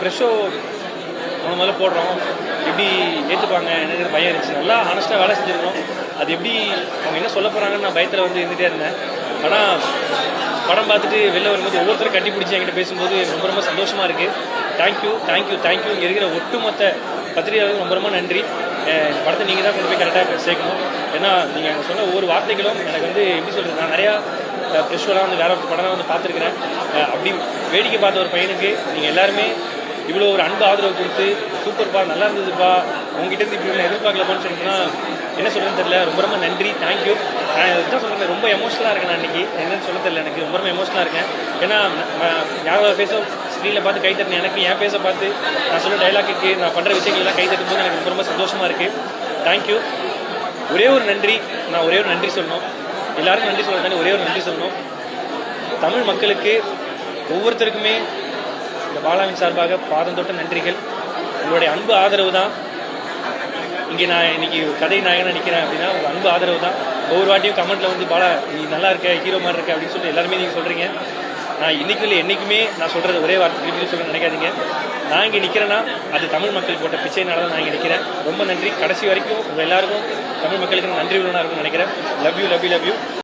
Fresho அவங்க முதல்ல போடுறோம். எப்படி ஏற்றுப்பாங்க எனக்கு பயம் இருந்துச்சு. நல்லா ஆனஸ்ட்டாக வேலை செஞ்சுருக்கோம் அது எப்படி அவங்க என்ன சொல்ல போகிறாங்கன்னு நான் பயத்தில் வந்து இருந்துகிட்டே இருந்தேன். ஆனால் படம் பார்த்துட்டு வெளில வரும்போது ஒவ்வொருத்தரும் கட்டி என்கிட்ட பேசும்போது ரொம்ப ரொம்ப சந்தோஷமாக இருக்குது தேங்க்யூ தேங்க்யூ தேங்க்யூ இங்கே இருக்கிற ஒட்டுமொத்த பத்திரிகையாளர்களுக்கு ரொம்ப ரொம்ப நன்றி. படத்தை நீங்கள் தான் கொண்டு போய் கரெக்டாக சேர்க்கணும். ஏன்னா நீங்கள் சொன்ன ஒவ்வொரு வார்த்தைகளும் எனக்கு வந்து எப்படி சொல்கிறது நான் நிறையா ப்ரெஷ்வலாக வந்து வேறு ஒரு படம் வந்து பார்த்துருக்குறேன். அப்படி வேடிக்கை பார்த்த ஒரு பையனுக்கு நீங்கள் எல்லாருமே இவ்வளோ ஒரு அன்பு ஆதரவு கொடுத்து சூப்பர்ப்பா நல்லா இருந்ததுப்பா. உங்ககிட்ட இருந்து இப்படி நான் எதிர்பார்க்கலப்பான்னு சொல்லிட்டுனா என்ன சொல்கிறேன்னு தெரியல. ரொம்ப ரொம்ப நன்றி. தேங்க்யூ நான் இதுதான் சொல்கிறேன் ரொம்ப எமோஷனலாக இருக்கேன் நான் இன்றைக்கி என்னன்னு சொல்ல தெரியல எனக்கு. ரொம்ப ரொம்ப எமோஷனலாக இருக்கேன். ஏன்னா யாரோட பேச ஸ்க்ரீனில் பார்த்து கை தட்டின எனக்கு என் பேச பார்த்து நான் சொல்ல டைலாக்குக்கு நான் பண்ணுற விஷயங்கள்லாம் கை தட்டும் போது எனக்கு ரொம்ப ரொம்ப சந்தோஷமாக இருக்குது தேங்க்யூ ஒரே ஒரு நன்றி. நான் ஒரே ஒரு நன்றி சொல்லணும். எல்லாருக்கும் நன்றி சொல்கிறேன் ஒரே ஒரு நன்றி சொல்லணும். தமிழ் மக்களுக்கு ஒவ்வொருத்தருக்குமே இந்த பாலாவின் சார்பாக பாதம் தொட்ட நன்றிகள். உங்களுடைய அன்பு ஆதரவு தான். இங்கே நான் இன்னைக்கு கதை நாயகனாக நிற்கிறேன் அப்படின்னா உங்கள் அன்பு ஆதரவு தான். ஒவ்வொரு வாட்டியும் கமெண்ட்டில் வந்து பாலா நீ நல்லா இருக்க ஹீரோ மாதிரி இருக்க அப்படின்னு சொல்லி எல்லாருமே நீங்கள் சொல்கிறீங்க நான் இன்னைக்கு இல்லை என்றைக்குமே நான் சொல்கிறது ஒரே வார்த்தை திருப்பி சொல்ல நினைக்காதீங்க. நான் இங்கே நிற்கிறேன்னா அது தமிழ் மக்கள் போட்ட பிச்சைனால தான் நான் இங்கே நிற்கிறேன் ரொம்ப நன்றி. கடைசி வரைக்கும் உங்கள் எல்லாருக்கும் தமிழ் மக்களுக்கு நன்றி உள்ளனாக இருக்கும்னு நினைக்கிறேன். Love you love you love you